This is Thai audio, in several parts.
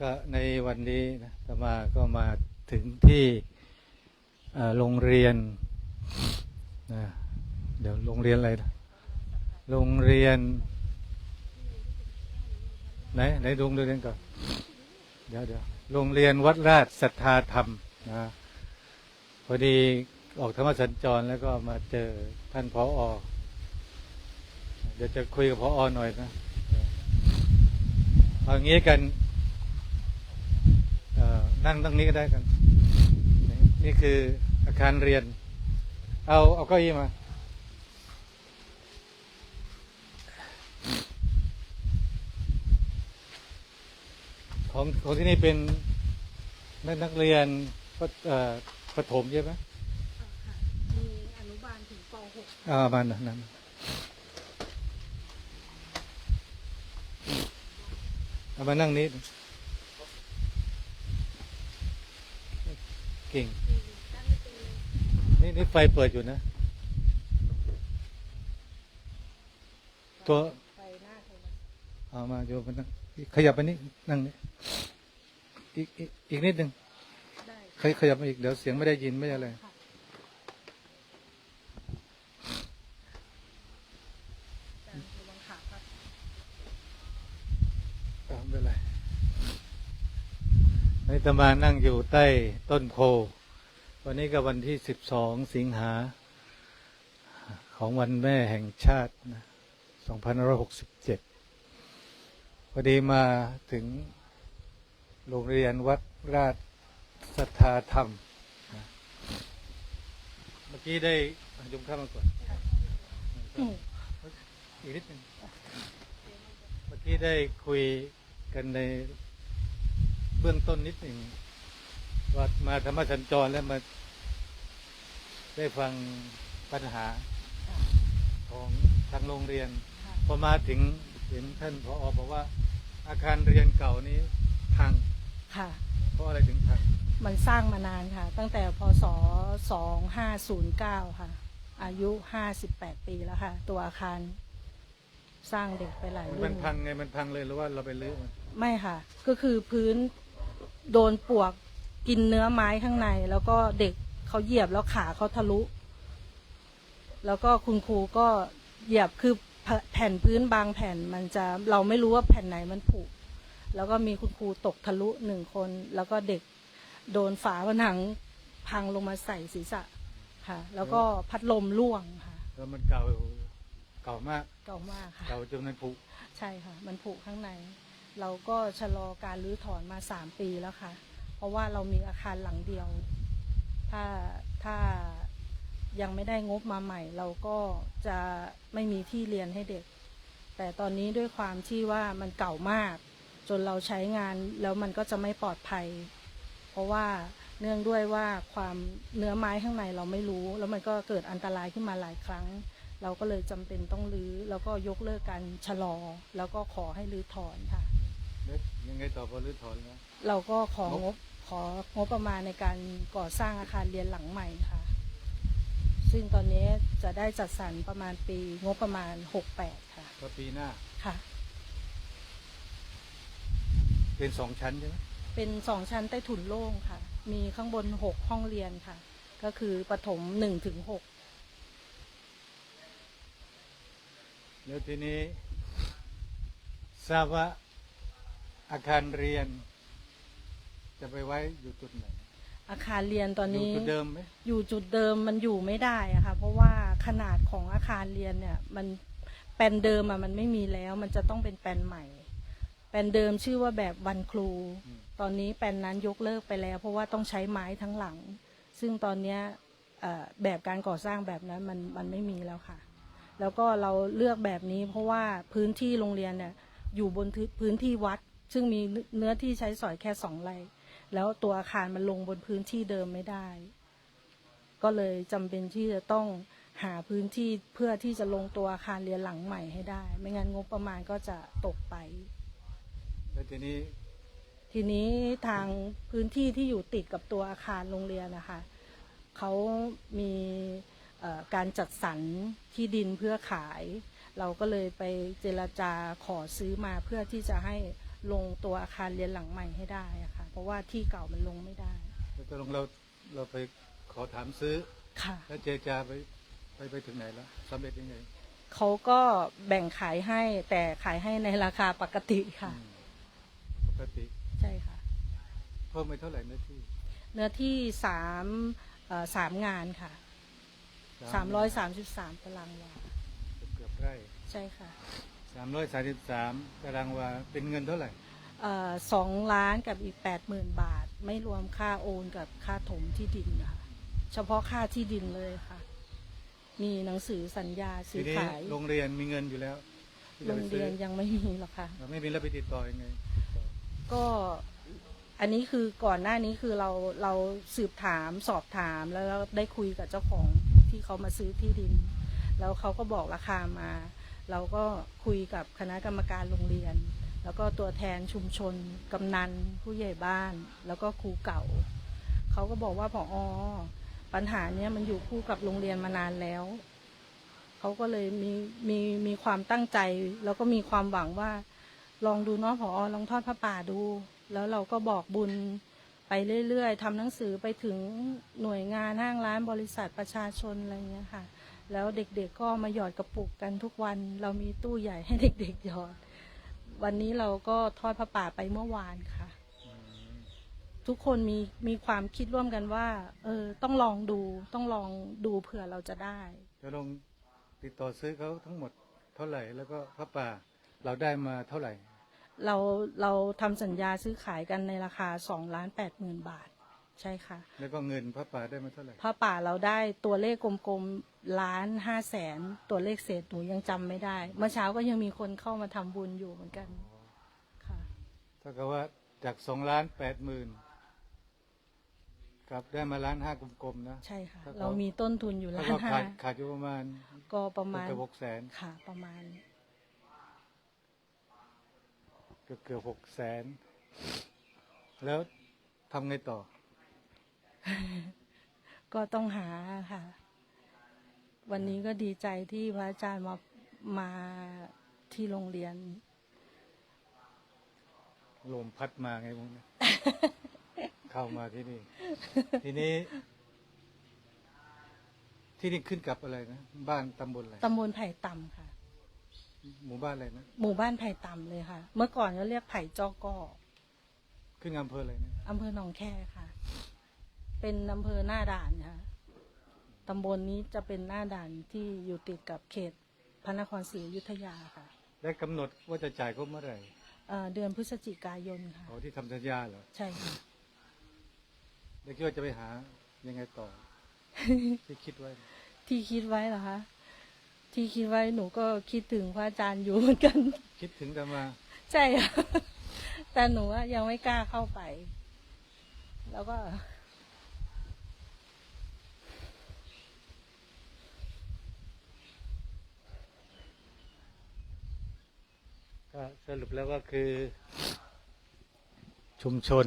ก็ในวันนี้นะอาตมาก็มาถึงที่โรงเรียนนะเดี๋ยวโรงเรียนอะไรนะโรงเรียน ไหนไหนโรงเรียนก่อนเดี๋ยวเดี๋ยวโรงเรียนวัดราชศรัทธาธรรมนะพอดีออกธรรมสัญจรแล้วก็มาเจอท่านผออเดี๋ยวจะคุยกับผออหน่อยนะ เอางี้กันเอ่อนั่งตรงนี้ก็ได้กันนี่นี่คืออาคารเรียน เอาเอาเก้าอี้มา ของของที่นี่เป็นนักนักเรียนปฐเอ่อประถมใช่ไหมมีอนุบาลถึงป .6 อ่ามันนั่น เอามานั่งนี้ เก่ง นี่นี่ไฟเปิดอยู่นะ ตัวไปหน้าโทรศัพท์เอามาโยมมานั่งขยับไปนี่นั่งนี่อีกอีกอีกนิดหนึ่งได้ขยขยับมาอีกเดี๋ยวเสียงไม่ได้ยินไม่อะไร ค่ะจานระวังขาครับ อ่า ไม่เป็นไรในตมานั่งอยู่ใต้ต้นโพ วันนี้ก็วันที่สิบสองสิงหา ของวันแม่แห่งชาตินะสองพันร้อยหกสิบเจ็ดพอดีมาถึงโรงเรียนวัดราชสัทธาธรรม เมื่อกี้ได้ยมข้ามาก่อนอีกนิดนึงเมื่อกี้ได้คุย กันในเบื้องต้นนิดหนึ่งว่ามาธรรมสัญจรแล้วมาได้ฟังปัญหาของทางโรงเรียนค่ะพอมาถึงเห็นท่านพออบอกว่า อาคารเรียนเก่านี้พังค่ะ เพราะอะไรถึงพังมันสร้างมานานค่ะ ตั้งแต่พศ 2509 ค่ะ อายุ 58 ปีแล้วค่ะ ตัวอาคาร สร้างเด็กไปหลายรุ่มันนพังไงมันพังเลยหรือว่าเราไปรื้อมันไม่ค่ะ ก็คือพื้นโดนปลวกกินเนื้อไม้ข้างใน แล้วก็เด็กเขาเหยียบแล้วขาเขาทะลุ แล้วก็คุณครูก็เหยียบคือแผแผ่นพื้นบางแผ่นมันจะเราไม่รู้ว่าแผ่นไหนมันผุแล้วก็มีคุณครูตกทะลุหนึ่งคน แล้วก็เด็กโดนฝาผนังพังลงมาใส่ศีรษะค่ะ แล้วก็พัดลมร่วงค่ะ แล้วมันเก่าเก่ามากเก่ามากค่ะ เก่าจนมันผุใช่ค่ะ มันผุข้างใน เราก็ชะลอการรื้อถอนมาสามปีแล้วค่ะ เพราะว่าเรามีอาคารหลังเดียว ถ้าถ้ายังไม่ได้งบมาใหม่ เราก็จะไม่มีที่เรียนให้เด็ก แต่ตอนนี้ด้วยความที่ว่ามันเก่ามาก จนเราใช้งานแล้วมันก็จะไม่ปลอดภัย เพราะว่าเนื่องด้วยว่าความเนื้อไม้ข้างในเราไม่รู้ แล้วมันก็เกิดอันตรายขึ้นมาหลายครั้ง เราก็เลยจำเป็นต้องรื้อ แล้วก็ยกเลิกการชะลอ แล้วก็ขอให้รื้อถอนค่ะ แล้วยังไงต่อพอรื้อถอนแล้ว เราก็ของงบของบประมาณในการก่อสร้างอาคารเรียนหลังใหม่ค่ะ ซึ่งตอนนี้จะได้จัดสรรประมาณปีงบประมาณ 68 ค่ะ ก็ปีหน้าค่ะ เป็นสองชั้นใช่ไหมเป็นสองชั้นใต้ถุนโล่งค่ะ มีข้างบน 6 ห้องเรียนค่ะ ก็คือประถม1ถึง6 แล้วทีนี้ทราบว่าอาคารเรียน จะไปไว้อยู่จุดไหน อาคารเรียนตอนอยู่นี้ จุดเดิมไหมอยู่จุดเดิมมันอยู่ไม่ได้อะค่ะ เพราะว่าขนาดของอาคารเรียนเนี่ยมันแปลนเดิมอะมันไม่มีแล้ว มันจะต้องเป็นแปลนใหม่ แปลนเดิมชื่อว่าแบบวันครู อืมตอนนี้แปลนนั้นยกเลิกไปแล้ว เพราะว่าต้องใช้ไม้ทั้งหลัง ซึ่งตอนเนี้ยเอ่อแบบการก่อสร้างแบบนั้นมันมันไม่มีแล้วค่ะ แล้วก็เราเลือกแบบนี้ เพราะว่าพื้นที่โรงเรียนเนี่ยอยู่บนทึพื้นที่วัด ซึ่งมีเนื้อที่ใช้สอยแค่สองไร่แล้วตัวอาคารมันลงบนพื้นที่เดิมไม่ได้ ก็เลยจำเป็นที่จะต้องหาพื้นที่เพื่อที่จะลงตัวอาคารเรียนหลังใหม่ให้ได้ ไม่งั้นงบประมาณก็จะตกไป แล้วทีนี้ ทีนี้ทางพื้นที่ที่อยู่ติดกับตัวอาคารโรงเรียนนะคะเขามีเอ่อ การจัดสรรที่ดินเพื่อขาย เราก็เลยไปเจรจาขอซื้อมาเพื่อที่จะให้ลงตัวอาคารเรียนหลังใหม่ให้ได้อะค่ะเพราะว่าที่เก่ามันลงไม่ได้แล้วตกลงเราเราไปขอถามซื้อค่ะแล้วเจรจาไปไปไปถึงไหนแล้วสำเร็จยังไงเขาก็แบ่งขายให้แต่ขายให้ในราคาปกติค่ะอืมปกติใช่ค่ะเพิ่มไปเท่าไหร่เนื้อที่ เนื้อที่สามเอ่อสามงานค่ะ สามร้อยสามสิบสามตารางวาเกือบไร่ใช่ค่ะสามร้อยสามสิบสามตารางวาเป็นเงินเท่าไหร่เอ่อสองล้านกับอีกแปดหมื่นบาท ไม่รวมค่าโอนกับค่าถมที่ดินค่ะเฉพาะค่าที่ดินเลยค่ะ มีหนังสือสัญญาทีซื้อนี้ขายโรงเรียนมีเงินอยู่แล้วที่โรจะไปงซื้เรีอยนยังไม่มีหรอกค่ะเราไม่มีแล้วไปติดต่อยังไงติดต่อก็อันนี้คือก่อนหน้านี้คือเราเราสืบถามสอบถามแล้วได้คุยกับเจ้าของ ที่เขามาซื้อที่ดิน แล้วเขาก็บอกราคามา เราก็คุยกับคณะกรรมการโรงเรียน แล้วก็ตัวแทนชุมชน กำนัน ผู้ใหญ่บ้าน แล้วก็ครูเก่า เขาก็บอกว่าพออปัญหาเนี้ยมันอยู่คู่กับโรงเรียนมานานแล้ว เขาก็เลยมีมีมีความตั้งใจ แล้วก็มีความหวังว่า ลองดูเนาะพออลองทอดผ้าป่าดู แล้วเราก็บอกบุญ ไปเรื่อยๆทำหนังสือไปถึงหน่วยงานห้างร้านบริษัทประชาชนอะไรเงี้ยค่ะ แล้วเด็กๆก็มาหยอดกระปุกกันทุกวัน เรามีตู้ใหญ่ให้เด็กๆหยอด วันนี้เราก็ทอดผ้าป่าไปเมื่อวานค่ะ ทุกคนมีมีความคิดร่วมกันว่า เออต้องลองดูต้องลองดูเผื่อเราจะได้จะลงติดต่อซื้อเขาทั้งหมดเท่าไหร่ แล้วก็พระป่าเราได้มาเท่าไหร่ เราเราทำสัญญาซื้อขายกันในราคาสองล้านแปดหมื่นบาท ใช่ค่ะแล้วก็เงินพระป่าได้มาเท่าไหร่ผ้าป่าเราได้ตัวเลขกลมๆล้านห้าแสนตัวเลขเศษหนูยังจำไม่ได้ เมื่อเช้าก็ยังมีคนเข้ามาทำบุญอยู่เหมือนกันค่ะ ถ้ากับว่าจากสองล้านแปดหมื่นครับได้มาล้านห้ากลมๆนะ ใช่ค่ะ ถ้าเขา เรามีต้นทุนอยู่ถ้าล้านก็ห้าขาดขาดอยู่ประมาณก็ประมาณเกือบหกแสน ค่ะ ประมาณ เกือบเกือบหกแสนแล้วทำไงต่อ ก็ต้องหาค่ะ วันนี้ก็ดีใจที่พระอาจารย์มามาที่โรงเรียน ลมพัดมาไงพวกนี้เข้ามาที่นี่ ทีนี้ ที่นี่ขึ้นกับอะไรนะ บ้านตำบลอะไร ตำบลไผ่ต่ำค่ะ หมู่บ้านอะไรนะ หมู่บ้านไผ่ต่ำเลยค่ะ เมื่อก่อนก็เรียกไผ่จอกอขึ้นอำเภออะไรนะ อำเภอหนองแคค่ะ เป็นอำเภอหน้าด่านค่ะตำบลนี้จะเป็นหน้าด่านที่อยู่ติดกับเขตพระนครศรีอยุธยาค่ะได้กำหนดว่าจะจ่ายเขาเมื่อไหร่เอ่อเดือนพฤศจิกายนค่ะ อ๋อที่ทำสัญญาเหรอใช่ค่ะแล้วคิดว่าจะไปหายังไงต่อ ที่คิดไว้ ที่คิดไว้เหรอคะ ที่คิดไว้หนูก็คิดถึงพระอาจารย์อยู่เหมือนกัน คิดถึงแต่มา ใช่ค่ะแต่หนูอะยังไม่กล้าเข้าไป แล้วก็ ก็สรุปแล้วก็คือ ชุมชน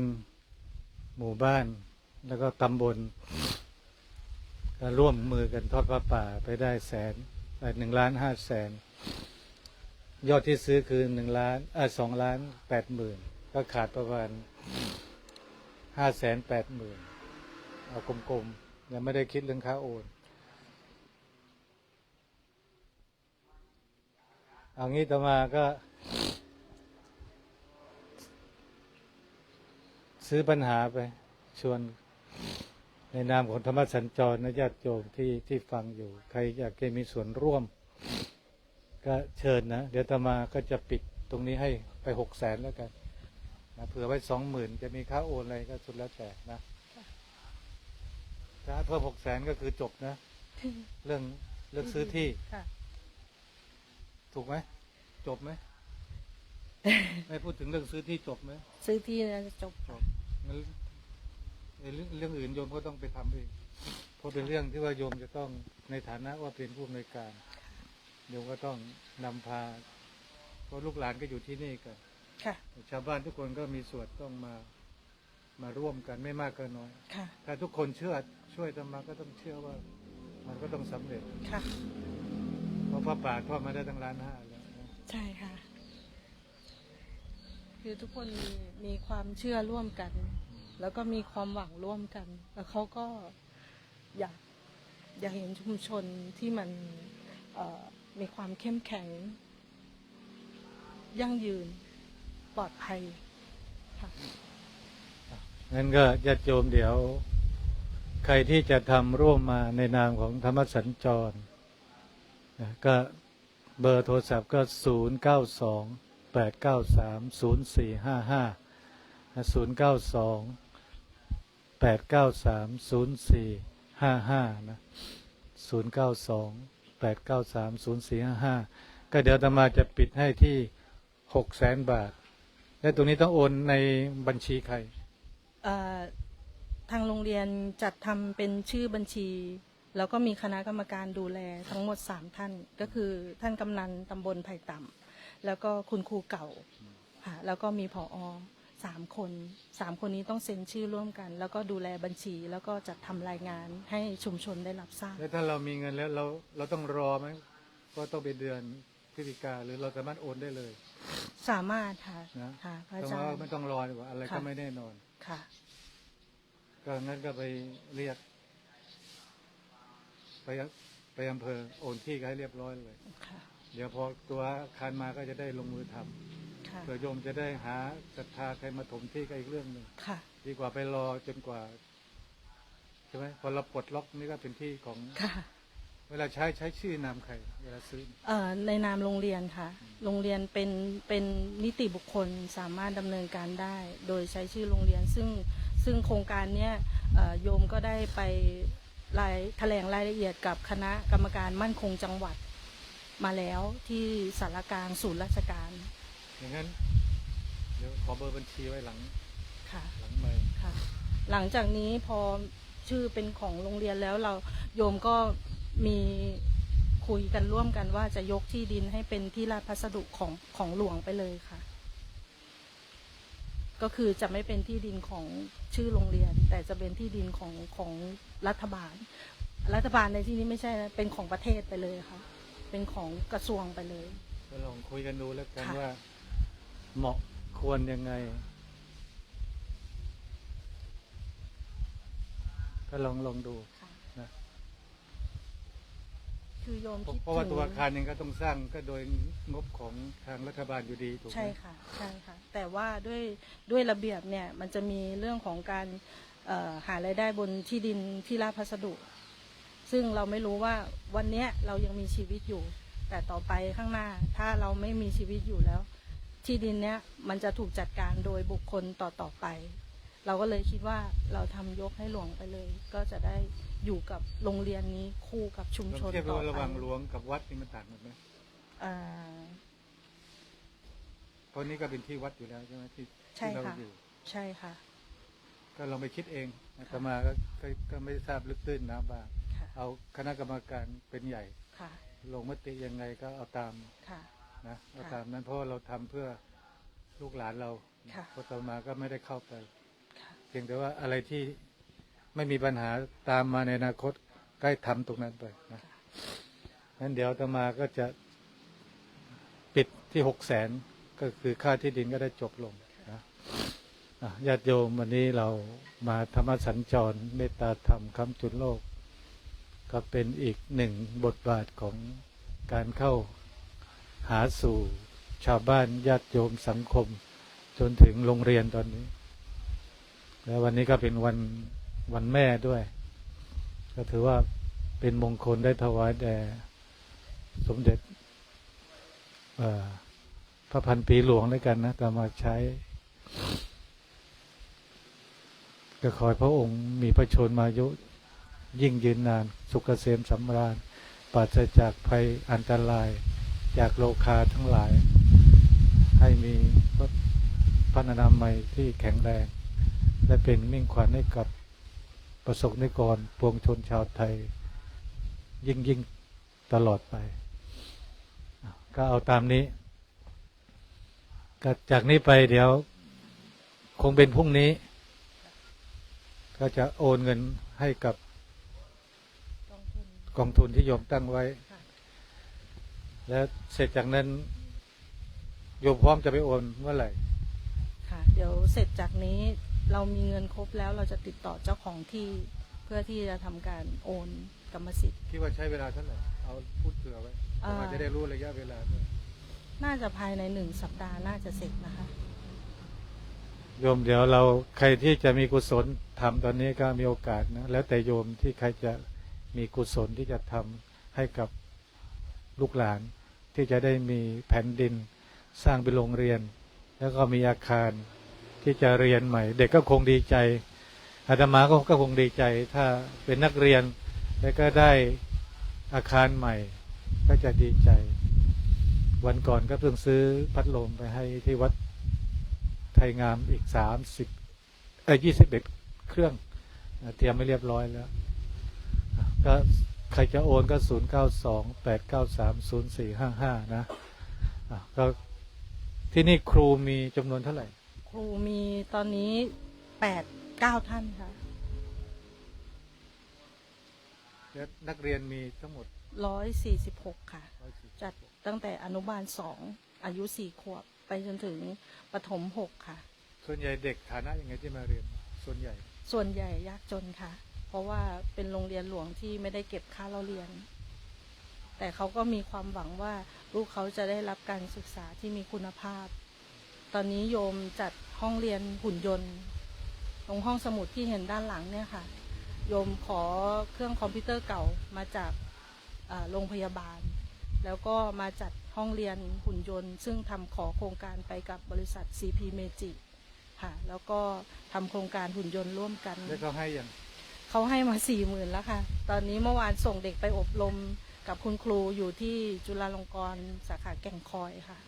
หมู่บ้าน แล้วก็ตำบลก็ร่วมมือกันทอดผ้าป่าไปได้แสน หนึ่งล้านห้าแสนยอดที่ซื้อคือหนึ่งล้านอ่าสองล้านแปดหมื่นก็ขาดประมาณห้าแสนแปดหมื่นเอากลมๆยังไม่ได้คิดเรื่องค่าโอน เอางี้ต่อมาก็ ซื้อปัญหาไป ชวน ในนามของธรรมสัญจรนะญาติโยมที่ที่ฟังอยู่ ใครอยากจะมีส่วนร่วม ก็เชิญนะ เดี๋ยวตมาก็จะปิดตรงนี้ให้ไปหกแสนแล้วกันนะเผื่อไว้สองหมื่นจะมีค่าโอนอะไรก็สุดแล้วแต่นะถ้าเพิ่มหกแสนก็คือจบนะ เรื่องเรื่องซื้อที่ค่ะถูกไหมจบไหมไม่พูดถึงเรื่องซื้อที่จบไหมซื้อที่แล้วจะจบจบงั้นไอ้ เรื่องเรื่องอื่นโยมก็ต้องไปทำเองเพราะเป็นเรื่องที่ว่าโยมจะต้องในฐานะว่าเป็นผู้อำนวยการโยมก็ต้องนำพาเพราะลูกหลานก็อยู่ที่นี่กันค่ะชาวบ้านทุกคนก็มีส่วนต้องมามาร่วมกันไม่มากก็น้อย ค่ะ ถ้าทุกคนเชื่อช่วยธรรมาก็ต้องเชื่อว่า มันก็ต้องสำเร็จ ค่ะ เพราะพระป่าทอดมาได้ตั้งล้านห้าแล้วนะใช่ค่ะ คือทุกคนมีมีความเชื่อร่วมกัน แล้วก็มีความหวังร่วมกัน แล้วเขาก็อยากอยากเห็นชุมชนที่มันมีความเข้มแข็ง ยั่งยืนปลอดภัยค่ะงั้นก็ญาติโยมเดี๋ยว ใครที่จะทำร่วมมาในนามของธรรมสัญจรนะก็เบอร์โทรศัพท์ก็ 0 9 2 8 9 3 0 4 5 5 0 9 2 8 9 3 0 4 5 5นย์สี่ห้าห้านะ0 9 2 8 9 3 0 4 5 5ก็เดี๋ยวตมาจะปิดให้ที่6แสนบาท และตรงนี้ต้องโอนในบัญชีใครทางโรงเรียนจัดทำเป็นชื่อบัญชี แล้วก็มีคณะกรรมการดูแลทั้งหมดสามท่าน ก็คือท่านกำนันตำบลไผ่ต่ำแล้วก็คุณครูเก่าค่ะแล้วก็มีผอ สามคนสามคนนี้ต้องเซ็นชื่อร่วมกัน แล้วก็ดูแลบัญชีแล้วก็จัดทำรายงานให้ชุมชนได้รับทราบ แล้วถ้าเรามีเงินแล้วเราเราต้องรอไหมก็ต้องเป็นเดือนพฤศจิกาหรือเราสามารถโอนได้เลย สามารถค่ะนะค่ะพระแต่อาจารว่าย์ ไม่ต้องรอดีกว่าอะไรก็ค่ะ ไม่แน่นอน ค่ะ ก็งั้นก็ไปเรียก ไปไปอำเภอโอนที่ก็ให้เรียบร้อยเลย ค่ะ เดี๋ยวพอตัวอาคารมาก็จะได้ลงมือทำค่ะ เผื่อโยมจะได้หาศรัทธาใครมาถมที่ก็อีกเรื่องหนึ่งค่ะ ดีกว่าไปรอจนกว่าใช่ไหมพอเราปลดล็อกนี่ก็เป็นที่ของค่ะเวลาใช้ใช้ชื่อนามใครเวลาซื้อเอ่อในนามโรงเรียนค่ะ โรงเรียนเป็นเป็นนิติบุคคลสามารถดำเนินการได้ โดยใช้ชื่อโรงเรียน ซึ่งซึ่งโครงการเนี้ยเอ่อโยมก็ได้ไปรายแถลงรายละเอียดกับคณะกรรมการมั่นคงจังหวัดมาแล้วที่สารกลางศูนย์ราชการ อย่างนั้น เดี๋ยวขอเบอร์บัญชีไว้หลังค่ะหลังไม่ค่ะ หลังจากนี้พอชื่อเป็นของโรงเรียนแล้วเราโยมก็มีคุยกันร่วมกันว่าจะยกที่ดินให้เป็นที่ราชพัสดุของของหลวงไปเลยค่ะ ก็คือจะไม่เป็นที่ดินของชื่อโรงเรียน แต่จะเป็นที่ดินของของรัฐบาล รัฐบาลในที่นี้ไม่ใช่นะเป็นของประเทศไปเลยค่ะ เป็นของกระทรวงไปเลย ก็ลองคุยกันดูแล้วกันค่ะว่า เหมาะควรยังไง ก็ลองลองดูค่ะนะคือโยมเพราะคิดเพราะว่าถึงตัวอาคารยังก็ต้องสร้างก็โดยงบของทางรัฐบาลอยู่ดีถูกไหมใช่ค่ะใช่ค่ะ แต่ว่าด้วยด้วยระเบียบเนี่ยมันจะมีเรื่องของการเอ่อหารายได้บนที่ดินที่ราชพัสดุ ซึ่งเราไม่รู้ว่าวันเนี้ยเรายังมีชีวิตอยู่ แต่ต่อไปข้างหน้าถ้าเราไม่มีชีวิตอยู่แล้ว ที่ดินเนี้ยมันจะถูกจัดการโดยบุคคลต่อต่อไป เราก็เลยคิดว่าเราทำยกให้หลวงไปเลย ก็จะได้อยู่กับโรงเรียนนี้คู่กับชุมลองชนเทียบดูต่อว่าระหไปว่างหลวงกับวัดนี่มันต่างกันไหมอ่าเพราะนี่ก็เป็นที่วัดอยู่แล้วใช่ไหมที่ใช่ที่เราค่ะ อยู่ ใช่ค่ะ ก็ลองไปคิดเองอาตมาก็ก็ก็ไม่ทราบลึกตื้นนะบ้างค่ะ เอาคณะกรรมการเป็นใหญ่ ค่ะ ลงมติยังไงก็เอาตามค่ะ นะเอาค่ะตามนั้นเพราะว่าเราทำเพื่อลูกหลานเราค่ะพอต่อมาก็ไม่ได้เข้าไปค่ะเพียงแต่ว่าอะไรที่ไม่มีปัญหาตามมาในอนาคตก็ให้ทำตรงนั้นไปนะนั้นเดี๋ยวต่อมาก็จะปิดที่หกแสนก็คือค่าที่ดินก็ได้จบลงนะอะญาติโยมวันนี้เรามาธรรมสัญจรเมตตาธรรมคำจุนโลก ก็เป็นอีกหนึ่งบทบาทของการเข้าหาสู่ชาวบ้านญาติโยมสังคม จนถึงโรงเรียนตอนนี้ แล้ววันนี้ก็เป็นวันวันแม่ด้วย ก็ถือว่าเป็นมงคลได้ถวายแด่สมเด็จพระพันปีหลวงด้วยกันนะแต่มาใช้ ก็ขอให้พระองค์มีพระชนมายุยิ่งยืนนาน สุขเกษมสำราญปราศจากภัยอันตราย จากโลคาทั้งหลาย ให้มีพระนานามัยที่แข็งแรง และเป็นมิ่งขวัญให้กับประสบนิกรปวงชนชาวไทย ยิ่งยิ่งตลอดไป ก็เอาตามนี้ก็จากนี้ไปเดี๋ยว คงเป็นพรุ่งนี้ ก็จะโอนเงินให้กับกองทุนที่โยมตั้งไว้ แล้วเสร็จจากนั้นโยมพร้อมจะไปโอนเมื่อไหร่เดี๋ยวเสร็จจากนี้เรามีเงินครบแล้วเราจะติดต่อเจ้าของที่เพื่อที่จะทำการโอนกรรมสิทธิ์ คิดว่าใช้เวลาเท่าไหร่ เอาพูดเผื่อไว้อ่าผมอาจจะได้รู้ระยะเวลาด้วยน่าจะภายในหนึ่งสัปดาห์น่าจะเสร็จนะคะ โยมเดี๋ยวเราใครที่จะมีกุศลทำตอนนี้ก็มีโอกาสนะ แล้วแต่โยมที่ใครจะมีกุศลที่จะทำให้กับลูกหลาน ที่จะได้มีแผ่นดินสร้างเป็นโรงเรียน แล้วก็มีอาคารที่จะเรียนใหม่ เด็กก็คงดีใจอาตมาก็ก็คงดีใจ ถ้าเป็นนักเรียนแล้วก็ได้อาคารใหม่ ก็จะดีใจ วันก่อนก็เพิ่งซื้อพัดลมไปให้ที่วัดไทยงามอีกสามสิบเอ้ยี่สิบเอ็ดเครื่องเตรียมไม่เรียบร้อยแล้ว ก็ ใครจะโอนก็ศูนย์เก้าสองแปดเก้าสามศูนย์สี่ห้าห้านะอะก็ที่นี่ครูมีจำนวนเท่าไหร่ ครูมีตอนนี้แปดเก้าท่านค่ะและนักเรียนมีทั้งหมดร้อยสี่สิบหกค่ะ140จัดตั้งแต่อนุบาลสองอายุสี่ขวบ ไปจนถึงประถมหกค่ะ ส่วนใหญ่เด็กฐานะยังไงที่มาเรียน ส่วนใหญ่ ส่วนใหญ่ยากจนค่ะ เพราะว่าเป็นโรงเรียนหลวงที่ไม่ได้เก็บค่าเราเรียน แต่เขาก็มีความหวังว่าลูกเขาจะได้รับการศึกษาที่มีคุณภาพ ตอนนี้โยมจัดห้องเรียนหุ่นยนต์ ตรงห้องสมุดที่เห็นด้านหลังเนี่ยค่ะ โยมขอเครื่องคอมพิวเตอร์เก่ามาจากโรงพยาบาล แล้วก็มาจัดห้องเรียนหุ่นยนต์ ซึ่งทำขอโครงการไปกับบริษัท CP Magic ค่ะ แล้วก็ทำโครงการหุ่นยนต์ร่วมกัน แล้วเขาให้อย่าง เขาให้มาสี่หมื่นแล้วค่ะ ตอนนี้เมื่อวานส่งเด็กไปอบรมกับคุณครูอยู่ที่จุฬาลงกรณ์สาขาแก่งคอยค่ะ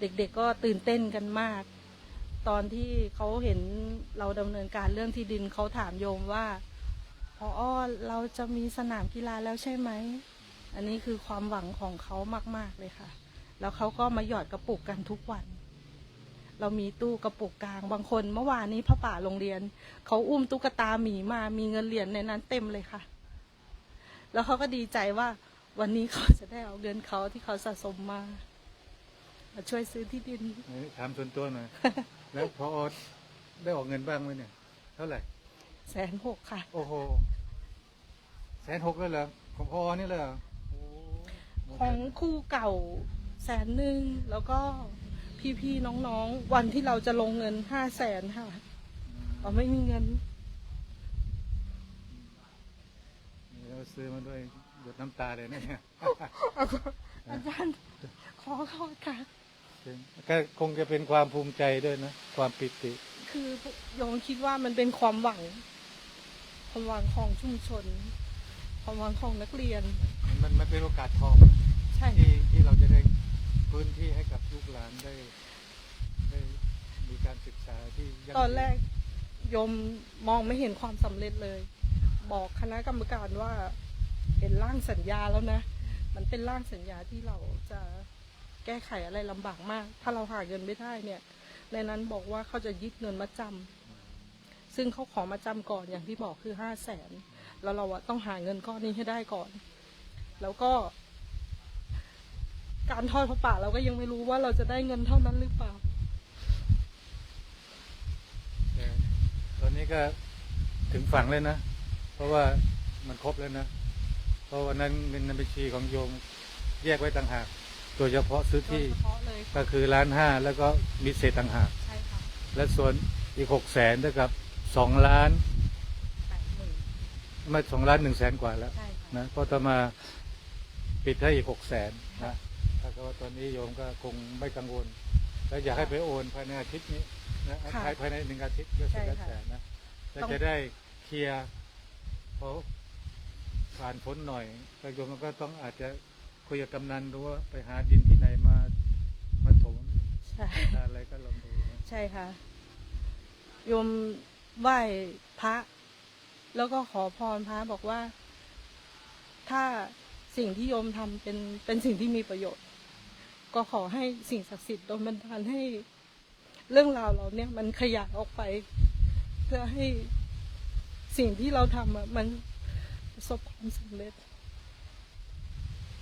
เด็กๆก็ตื่นเต้นกันมาก ตอนที่เขาเห็นเราดำเนินการเรื่องที่ดินเขาถามโยมว่าพออ้อเราจะมีสนามกีฬาแล้วใช่ไหม อันนี้คือความหวังของเขามาก ๆเลยค่ะ แล้วเขาก็มาหยอดกระปุกกันทุกวัน เรามีตู้กระปุกกลาง บางคนเมื่อวานนี้พระป่าโรงเรียน เขาอุ้มตุ๊กตาหมีมา มีเงินเหรียญในนั้นเต็มเลยค่ะ แล้วเขาก็ดีใจว่าวันนี้เขาจะได้เอาเงินเขาที่เขาสะสมมามาช่วยซื้อที่ดินนี่ถามส่วนตัวหน่อยแล้วพอได้ออกเงินบ้างไหมเนี่ย เท่าไหร่แสนหกค่ะ โอ้โหแสนหกแล้วเหรอของพอนี่เลยเหรอโอ้หมดของเลยคู่เก่าแสนหนึ่งแล้วก็ พี่ๆน้องๆ วันที่เราจะลงเงินห้าแสนค่ะเราไม่มีเงินนี่เราซื้อมาด้วยหยดน้ำตาเลยนะเนี่ยอาจารย์ขอโทษค่ะก็คงจะเป็นความภูมิใจด้วยนะ ความปิติ คือโยมคิดว่ามันเป็นความหวัง ความหวังของชุมชน ความหวังของนักเรียน มันมันเป็นโอกาสทองใช่ที่ที่เราจะได้ พื้นที่ให้กับลูกหลานได้ ได้มีการศึกษาที่ยั่งยืตอนแรกโยมมองไม่เห็นความสำเร็จเลย บอกคณะกรรมการว่าเป็นร่างสัญญาแล้วนะ มันเป็นร่างสัญญาที่เราจะแก้ไขอะไรลำบากมาก ถ้าเราหาเงินไม่ได้เนี่ย ในนั้นบอกว่าเขาจะยึดเงินมาจำซึ่งเขาขอมาจำก่อนอย่างที่บอกคือห้าแสนแล้วเราอะต้องหาเงินก้อนนี้ให้ได้ก่อน แล้วก็ การทอดพระป่าเราก็ยังไม่รู้ว่าเราจะได้เงินเท่านั้นหรือเปล่าแต่ตอนนี้ก็ถึงฝั่งเลยนะ เพราะว่ามันครบแล้วนะ เพราะวันนั้นเป็นบัญชีของโยมแยกไว้ต่างหาก โดยเฉพาะซื้อโดยที่เฉพาะเลยก็คือล้านห้าแล้วก็มีเศษต่างหาก ใช่ค่ะและส่วนอีกหกแสนเท่ากับสองล้านแปดหมื่นไม่สองล้านหนึ่งแสนกว่าแล้วใช่ค่ะนะก็จะมาปิดให้อีกหกแสนนะ ถ้าเกิดว่าตอนนี้โยมก็คงไม่กังวล แล้วอยากให้ไปโอนภายในอาทิตย์นี้นะภายภายในหนึ่งอาทิตย์ก็จะได้แสนนะแล้วจะได้เคลียร์เพราะผ่านพ้นหน่อยแต่โยมก็ต้องอาจจะคุยกับกำนันดูว่าไปหาดินที่ไหนมามาถมใช่ อะไรก็ลองดูนะใช่ค่ะ โยมไหว้พระ แล้วก็ขอพรพระบอกว่า ถ้าสิ่งที่โยมทำเป็นเป็นสิ่งที่มีประโยชน์ ก็ขอให้สิ่งศักดิ์สิทธิ์โดนบันดาลให้เรื่องราวเราเนี่ยมันขยายออกไป เพื่อให้สิ่งที่เราทำอะมันประสบความสำเร็จ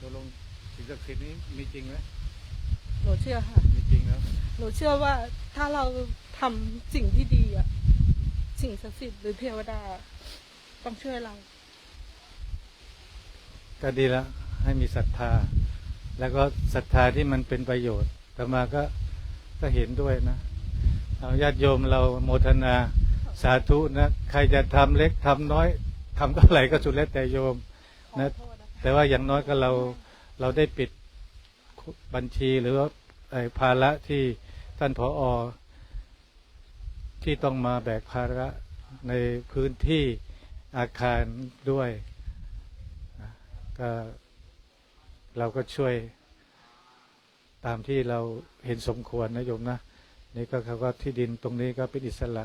ตกลงสิ่งศักดิ์สิทธิ์นี้มีจริงไหมหนูเชื่อค่ะ มีจริงแล้วหนูเชื่อว่าถ้าเราทำสิ่งที่ดีอะสิ่งศักดิ์สิทธิ์หรือเทวดา ต้องช่วยเรา ก็ดีแล้วให้มีศรัทธา แล้วก็ศรัทธาที่มันเป็นประโยชน์แต่มาก็ก็เห็นด้วยนะเอาญาติโยมเราโมทนาสาธุนะใครจะทำเล็กทำน้อยทำเท่าไหร่ก็สุดแล้วแต่โยมนะแต่ว่าอย่างน้อยก็เราเราได้ปิดบัญชีหรือว่าไอ้ภาระที่ท่านผออที่ต้องมาแบกภาระในพื้นที่อาคารด้วยนะก็ เราก็ช่วยตามที่เราเห็นสมควรนะโยมนะนี่ก็เขาก็ที่ดินตรงนี้ก็เป็นอิสระ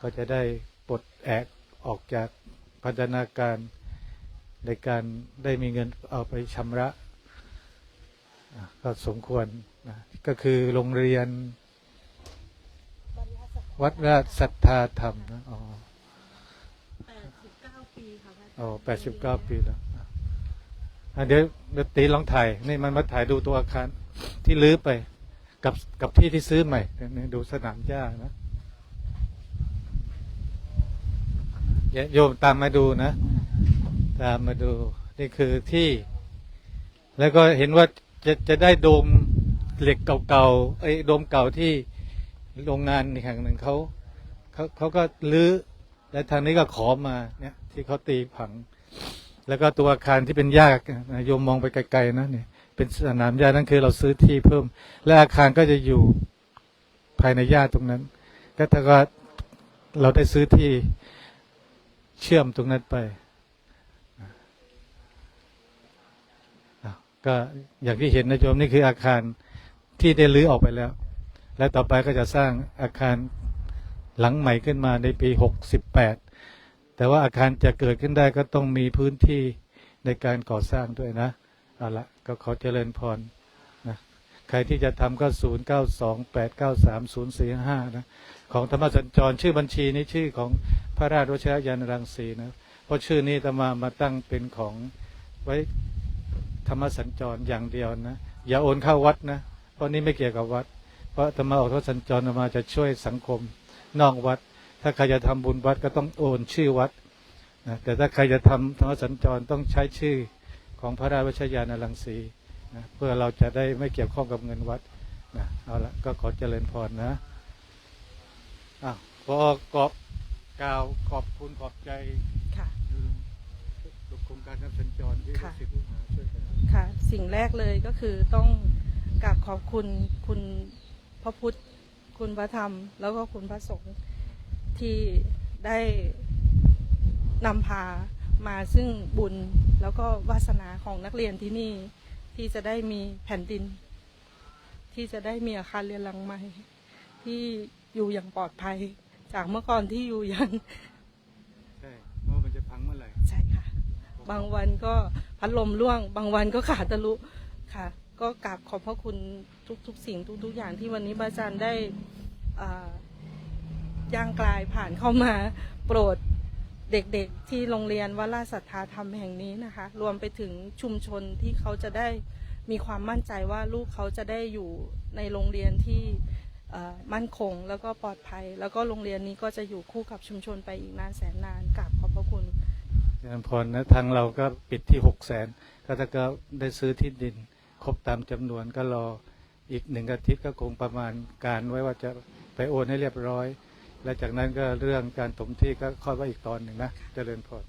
ก็จะได้ปลดแอกออกจากพันธนาการในการได้มีเงินเอาไปชำระอะก็สมควรนะก็คือโรงเรียน วัดราชศรัทธาธรรมนะอ๋อแปดสิบเก้าปีค่ะพระอาจารย์อ๋อแปดสิบเก้าปีแล้วอะอะ เดี๋ยวเดี๋ยวตีลองถ่ายนี่มันมาถ่ายดูตัวอาคารที่ลื้อไป กับกับที่ที่ซื้อใหม่นี่ดูสนามหญ้านะโยมตามมาดูนะ ตามมาดู นี่คือที่ แล้วก็เห็นว่าจะจะได้โดมเหล็กเก่าๆไอ้โดมเก่าที่โรงงานแห่งหนึ่งเขาเขาเขาก็ลื้อและทางนี้ก็ขอมาเนี่ย ที่เขาตีผัง แล้วก็ตัวอาคารที่เป็นหญ้าโยมมองไปไกลๆนะเนี่ยเป็นสนามหญ้านั่นคือเราซื้อที่เพิ่ม และอาคารก็จะอยู่ภายในหญ้าตรงนั้น ก็ถ้าก็เราได้ซื้อที่เชื่อมตรงนั้นไปก็อย่างที่เห็นนะโยมนี่คืออาคารที่ได้รื้อออกไปแล้ว และต่อไปก็จะสร้างอาคารหลังใหม่ขึ้นมาในปีหกสิบแปด แต่ว่าอาคารจะเกิดขึ้นได้ก็ต้องมีพื้นที่ในการก่อสร้างด้วยนะเอาละก็ขอเจริญพรนะใครที่จะทำก็ศูนย์เก้าสองแปดเก้าสามศูนย์สี่ห้านะของธรรมสัญจรชื่อบัญชีนี้ชื่อของพระราชวชิรยานรังสีนะเพราะชื่อนี้ธรรมามาตั้งเป็นของไว้ธรรมสัญจรอย่างเดียวนะอย่าโอนเข้าวัดนะเพราะนี้ไม่เกี่ยวกับวัด เพราะธรรมะออกธรรมสัญจรธรรมาจะช่วยสังคมนอกวัด ถ้าใครจะทำบุญวัดก็ต้องโอนชื่อวัดนะแต่ถ้าใครจะทำธรรมสัญจรต้องใช้ชื่อของพระราชวชยานรังสีนะเพื่อเราจะได้ไม่เกี่ยวข้องกับเงินวัดนะเอาละก็ขอเจริญพรนะอ้าวพอกอบกล่าวขอบคุณขอบใจค่ะโครงการธรรมสัญจรที่ลูค่ะกศิษย์ลูกหาช่วยกันค่ะ สิ่งแรกเลยก็คือต้องกราบขอบคุณคุณพระพุทธ คุณพระธรรม แล้วก็คุณพระสงฆ์ ที่ได้นำพามาซึ่งบุญแล้วก็วาสนาของนักเรียนที่นี่ ที่จะได้มีแผ่นดิน ที่จะได้มีอาคารเรียนหลังใหม่ ที่อยู่อย่างปลอดภัย จากเมื่อก่อนที่อยู่อย่างใช่เมื่อมันจะพังเมื่อไหร่ใช่ค่ะ บางวันก็พัดลมร่วง บางวันก็ขาดทะลุค่ะ ก็กราบขอบพระคุณทุกๆ สิ่งทุกๆอย่างที่วันนี้พระอาจารย์ได้อ่า ย่างกลายผ่านเข้ามาโปรดเด็กๆที่โรงเรียนวัดราชสัทธาธรรมแห่งนี้นะคะ รวมไปถึงชุมชนที่เขาจะได้มีความมั่นใจว่าลูกเขาจะได้อยู่ในโรงเรียนที่มั่นคงแล้วก็ปลอดภัย แล้วก็โรงเรียนนี้ก็จะอยู่คู่กับชุมชนไปอีกนานแสนนานกราบขอบพระคุณเจริญพรนะทางเราก็ปิดที่หกแสนก็ถ้าก็ได้ซื้อที่ดิน ครบตามจำนวนก็รออีกหนึ่งอาทิตย์ก็คงประมาณการไว้ว่าจะไปโอนให้เรียบร้อย และจากนั้นก็เรื่องการถมที่ก็ค่อยว่าอีกตอนหนึ่งนะเจริญพร